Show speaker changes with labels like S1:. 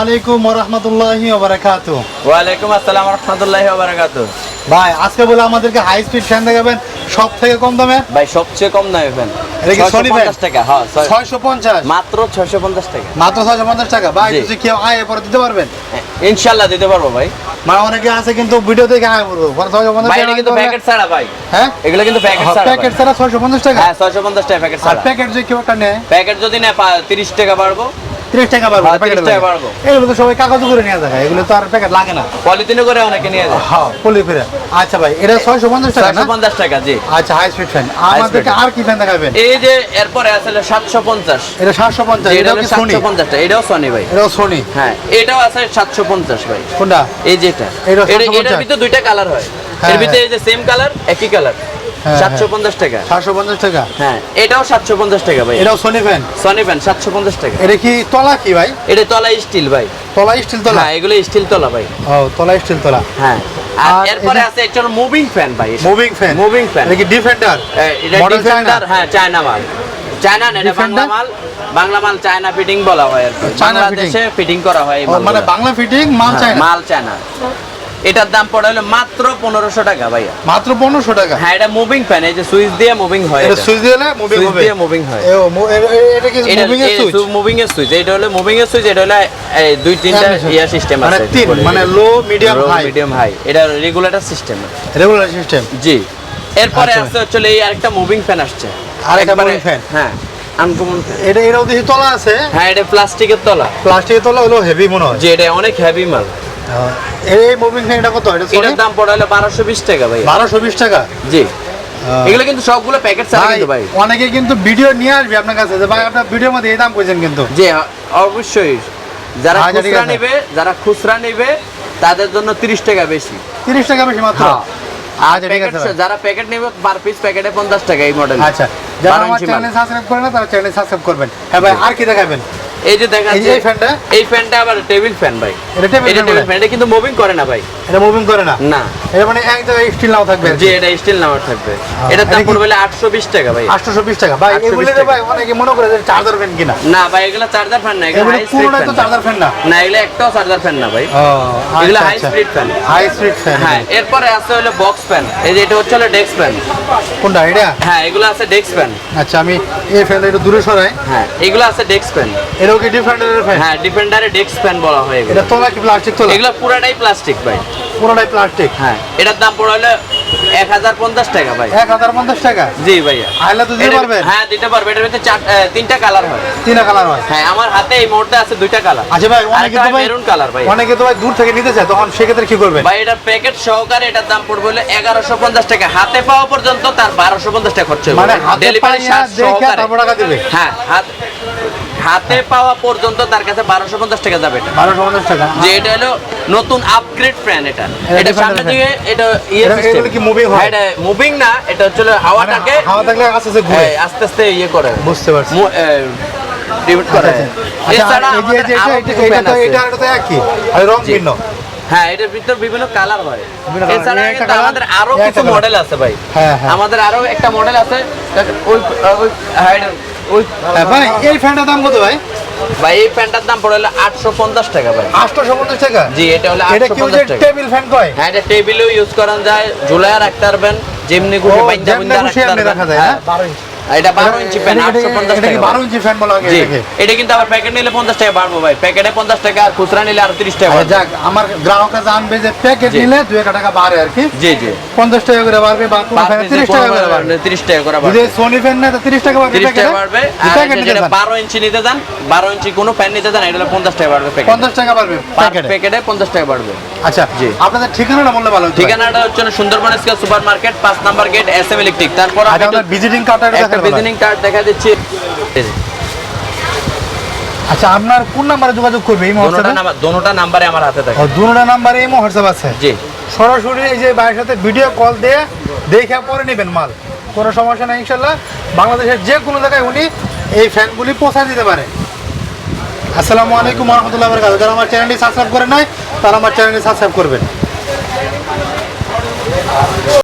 S1: আলাইকুম রহমতুল্লাহি ওবারাকাত
S2: ওয়ালাইকুম আসসালাম রহমতুল্লাহি বারাকাত
S1: ভাই আজকে বলে আমাদেরকে হাই স্পিড ফ্যান দেখাবেন সব থেকে কম দামে?
S2: ভাই সবচেয়ে কম দামে ফ্যান? টাকা হ্যাঁ
S1: ছয়শো পঞ্চাশ?
S2: মাত্র ছয়শো পঞ্চাশ টাকা।
S1: মাত্র ছয়শো পঞ্চাশ টাকা? ভাই
S2: জি।
S1: কেউ আয় পরে দিতে পারবেন?
S2: ইনশাল্লাহ দিতে পারব ভাই।
S1: মানে অনেকে আছে কিন্তু ভিডিও আয়
S2: ভাই এটা কিন্তু প্যাকেট ছাড়া ভাই।
S1: হ্যাঁ?
S2: এগুলো কিন্তু প্যাকেট ছাড়া
S1: প্যাকেট ছাড়া ছয়শো পঞ্চাশ টাকা?
S2: হ্যাঁ ছয়শো পঞ্চাশ টাকা প্যাকেট ছাড়া।
S1: প্যাকেট যদি কেউ একটা নেয়?
S2: প্যাকেট যদি নেয় তিরিশ টাকা বাড়বো।
S1: তিরিশ টাকা পারবে
S2: হ্যাঁ,
S1: প্যাকেট
S2: টাকা পারব।
S1: এগুলো তো সবাই কাগজ করে নিয়ে যায় এগুলো তো আর প্যাকেট লাগে না।
S2: পলিথিনে করে অনেকে নিয়ে যায়।
S1: হ্যাঁ পলি ফিরে আচ্ছা ভাই এটা ছয়শো পঞ্চাশ টাকা না?
S2: ছয়শো পঞ্চাশ টাকা জি।
S1: আচ্ছা হাই স্পিড ফ্যান আমাদেরকে আর কি ফ্যান দেখাবেন?
S2: এই যে এরপরে সাতশো পঞ্চাশ।
S1: এটা সাতশো পঞ্চাশ
S2: এটা
S1: কি সোনি
S2: সাতশো পঞ্চাশ টাকা এটাও সনি ভাই।
S1: এটাও সোনি
S2: হ্যাঁ এটাও আছে সাতশো পঞ্চাশ ভাই।
S1: কোনটা?
S2: এই যেটা।
S1: এটা
S2: এটা
S1: 750
S2: এটার ভিতরে দুইটা কালার হয়।
S1: হ্যাঁ,
S2: এর ভিতরে এই যে সেম কালার একই কালার
S1: হ্যাঁ,
S2: সাতশো পঞ্চাশ টাকা।
S1: সাতশো পঞ্চাশ টাকা?
S2: হ্যাঁ এটাও সাতশো পঞ্চাশ টাকা ভাই।
S1: এটাও সোনি ফ্যান
S2: সনি প্যান্ট সাতশো পঞ্চাশ টাকা।
S1: এটা কি তলা কি ভাই?
S2: এটা তলা স্টিল ভাই।
S1: তলা স্টিল তলা?
S2: হ্যাঁ এগুলো স্টিল তলা ভাই।
S1: ও তলা স্টিল তলা।
S2: হ্যাঁ আর
S1: আর
S2: এরপরে আছে একটা মুভিং ফ্যান ভাই।
S1: Moving fan. এটা কি ডিফেন্ডার
S2: এটা ডিফেন্ডার হ্যাঁ চায়না মাল। চায়না না এটা বাংলা মাল। বাংলা মাল চায়না ফিটিং বলা হয় আর বাংলাদেশে ফিটিং করা হয়
S1: মানে বাংলা ফিটিং মাল
S2: হ্যাঁ, মাল চায়না এটার দাম পড়ে হলো মাত্র পনেরোশো টাকা ভাইয়া।
S1: মাত্র পনেরোশো টাকা?
S2: হ্যাঁ এটা মুভিং ফ্যান এই যে সুইচ দিয়ে মুভিং হয়
S1: এটা। সুইচ দিলে মুভিং
S2: সুইচ দিয়ে মুভিং হয়।
S1: এটা কি মুভিং এর সুইচ?
S2: মুভিং এর সুইচ এটা হলো মুভিং এর সুইচ এটা হলো এই দুই তিনটা ইয়া সিস্টেম আছে।
S1: মানে তিন মানে low medium high
S2: medium high এটা রেগুলেটর সিস্টেম
S1: রেগুলার সিস্টেম
S2: জি। এরপরে
S1: আচ্ছা।
S2: আছে হচ্ছে এই আরেকটা মুভিং ফ্যান আসছে।
S1: আরেকটা moving fan?
S2: হ্যাঁ আনকমন
S1: এটা এটাও দেখি তলা আছে।
S2: হ্যাঁ এটা প্লাস্টিকের তলা।
S1: প্লাস্টিকের তলা হলো হেভি মনে হয়।
S2: যে এটা অনেক হেভি মাল।
S1: হ্যাঁ। এই মুভিং ফ্যান এটা কত এটা
S2: এটার দাম পড়ে হলো বারোশো বিশ টাকা ভাই
S1: বারোশো বিশ টাকা?
S2: জি। এগুলো কিন্তু সবগুলো প্যাকেট ছাড়া কিন্তু ভাই।
S1: অনেকে কিন্তু ভিডিও নিয়ে আসবে আপনার কাছে যে ভাই আপনার ভিডিওর মধ্যে এই দাম কইছেন কিন্তু।
S2: যে অবশ্যই। যারা
S1: আচ্ছা,
S2: খুচরা নেবে যারা খুচরা নেবে তাদের জন্য তিরিশ টাকা বেশি।
S1: তিরিশ টাকা বেশি মাত্র?
S2: হ্যাঁ।
S1: আচ্ছা ঠিক আছে
S2: যারা প্যাকেট নেবে পার পিস প্যাকেটে পঞ্চাশ টাকা এই মডেল
S1: আচ্ছা যারা আমার চ্যানেল সাবস্ক্রাইব করে না তারা চ্যানেল সাবস্ক্রাইব করবেন। হ্যাঁ ভাই আর কি দেখাবেন?
S2: এই যে দেখা
S1: এই ফ্যানটা?
S2: এই ফ্যানটা আবার টেবিল ফ্যান ভাই।
S1: এটা টেবিল ফ্যান?
S2: ফ্যান এটা কিন্তু মুভিং করে না ভাই।
S1: এটা মুভিং করে না?
S2: না।
S1: এটা মানে এক জায়গায় স্টিল নাও থাকবে
S2: যে এটা স্টিল নাম্বার থাকবে। দাম
S1: এটা কি-
S2: পড়বে আটশো বিশ টাকা ভাই।
S1: আটশোশো বিশ টাকা। ভাই
S2: 820
S1: এগুলো
S2: টাকা।
S1: ভাই অনেকে মনে করে যে চার্জার ফ্যান কিনা।
S2: না ভাই এগুলো চার্জার ফ্যান না এগুলো হাই স্পিড
S1: পুরোটাই তো চার্জার ফ্যান না।
S2: না এগুলো একটাও চার্জার ফ্যান না ভাই।
S1: ও
S2: এগুলো high speed fan।
S1: High speed fan
S2: হ্যাঁ এরপরে আছে হলো বক্স ফ্যান এই যে এটা হচ্ছে হলো ডেস্ক ফ্যান
S1: কোনটা এটা?
S2: হ্যাঁ এগুলো আছে ডেস্ক ফ্যান
S1: আচ্ছা আমি এই ফ্যানটা একটু দূরে সরাই।
S2: হ্যাঁ এগুলো আছে ডেস্ক ফ্যান
S1: এটাও কি ডিফেন্ডারের ফ্যান
S2: হ্যাঁ ডিফেন্ডারে ডেস্ক ফ্যান বলা হয়
S1: এটা তোলা কি প্লাস্টিক তোলা?
S2: এগুলো পুরাটাই প্লাস্টিক ভাই।
S1: পুরোটাই প্লাস্টিক
S2: হ্যাঁ এটার দাম পড়ে হলো এক হাজার পঞ্চাশ টাকা ভাই।
S1: এক হাজার পঞ্চাশ টাকা?
S2: জি ভাইয়া।
S1: আইলা তো দিতে
S2: এটা-
S1: পারবেন।
S2: হ্যাঁ দিতে পারবে। এটার ভিতরে চার তিনটা কালার হয়।
S1: তিন কালার হয়?
S2: হ্যাঁ আমার হাতে এই মুহূর্তে আছে দুইটা কালার
S1: আচ্ছা ভাই অনেকে তো ভাই
S2: মেরুন কালার ভাই।
S1: অনেকে তো ভাই দূর থেকে নিতে চায় তখন সেক্ষেত্রে কি করবেন?
S2: ভাই এটার প্যাকেট সহকারে এটার দাম পড়বে হলো এগারোশো পঞ্চাশ টাকা। হাতে পাওয়া পর্যন্ত তার বারোশো পঞ্চাশ টাকা খরচ হবে
S1: মানে হাতে
S2: ডেলিভারি
S1: পাইয়া দেখে তারপর টাকা দিবে?
S2: হ্যাঁ হাত হাতে পাওয়া পর্যন্ত তার কাছে বারোশো পঞ্চাশ টাকা যাবে এটা।
S1: বারোশো পঞ্চাশ টাকা।
S2: যে এটা হলো নতুন আপগ্রেড ফ্যান এটা।
S1: এটা
S2: সামনে। দিকে এটা ইয়ে
S1: কি moving হয়?
S2: হ্যাঁ, এটা মুভিং না এটা হচ্ছে
S1: মানে
S2: হাওয়াটাকে
S1: হাওয়া থাকলে আস্তে আস্তে ঘুরে।
S2: হ্যাঁ, আস্তে আস্তে ইয়ে করে।
S1: বুঝতে পারছি।
S2: ডিভিট করে।
S1: আচ্ছা, আচ্ছা।
S2: এছাড়া
S1: আচ্ছা,
S2: আরও
S1: এটা- এটা তো- এটা- এটা তো একই, আর রং ভিন্ন।
S2: হ্যাঁ এটার ভিতর বিভিন্ন কালার হয়। এছাড়া কিন্তু আমাদের
S1: আরও
S2: কিছু মডেল আছে ভাই।
S1: হ্যাঁ, হ্যাঁ।
S2: আমাদের আরও একটা মডেল আছে ওই ওই হ্যাঁ, এটা- ওই
S1: হ্যাঁ, ভাই, এই ফ্যানটার দাম কত ভাই?
S2: ভাই এই প্যান্টটার দাম পড়ে হলো আটশো পঞ্চাশ টাকা ভাই।
S1: আটশোশো পঞ্চাশ টাকা?
S2: জি এটা হলো
S1: এটা কি টেবিল ফ্যান কয়?
S2: হ্যাঁ এটা টেবিলেও ইউজ করা যায় ঝুলায় রাখতে পারবেন যেমনি খুশি বাইন্দা রাখতে পারবেন। হ্যাঁ। এটা ইঞ্চি টাকা।
S1: ফ্যান বলা হয়
S2: এটা কিন্তু আবার প্যাকেট নিলে পঞ্চাশ টাকা বাড়বো ভাই। প্যাকেটে পঞ্চাশ টাকা আর খুচরা নিলে আরও তিরিশ টাকা
S1: আচ্ছা, যাক আমার গ্রাহকরা জানবে যে প্যাকেট নিলে দুই টাকা বাড়ে আর কি।
S2: জি জি।
S1: পঞ্চাশ টাকা করে বাড়বে বা টাকা করে বাড়বে।
S2: তিরিশ টাকা করে
S1: যদি সোনি ফ্যান নেয় তো টাকা বাড়বে
S2: তিরিশ
S1: প্যাকেটে
S2: টাকা বাড়বে আর
S1: নিতে
S2: যেটা
S1: চান।
S2: বারো ইঞ্চি নিতে যান বারো ইঞ্চি কোনো ফ্যান নিতে যান এটা হলো পঞ্চাশ টাকা বাড়বে প্যাকেট
S1: পঞ্চাশ টাকা বাড়বে প্যাকেটে
S2: টাকা
S1: আচ্ছা
S2: জি।
S1: আপনাদের ঠিকানাটা বললে ভালো
S2: ঠিকানাটা হচ্ছে সুন্দরবন সুপার মার্কেট পাঁচ number gate S M electric তারপর
S1: আচ্ছা ভিজিটিং দেখাবেন
S2: ভিজিটিং কার্ড দেখা দিচ্ছি।
S1: আচ্ছা আপনার কোন নাম্বারে যোগাযোগ করবে এই
S2: দোনোটা নাম্বার দোনোটা নাম্বারে আমার হাতে থাকে।
S1: ও নাম্বারে এই হোয়াটসঅ্যাপ আছে?
S2: জি।
S1: সরাসরি এই যে ভাইয়ের সাথে ভিডিও কল দিয়ে দেখে পরে নেবেন মাল। কোনো সমস্যা নেই ইনশাল্লাহ। বাংলাদেশের যে কোনো জায়গায় উনি এই ফ্যানগুলি পৌঁছা দিতে পারে। আসসালামু আলাইকুম রহমতুল্লাহ বরকাত যারা আমার চ্যানেলটি সাবস্ক্রাইব করে নাই তারা আমার চ্যানেলটি সাবস্ক্রাইব করবেন।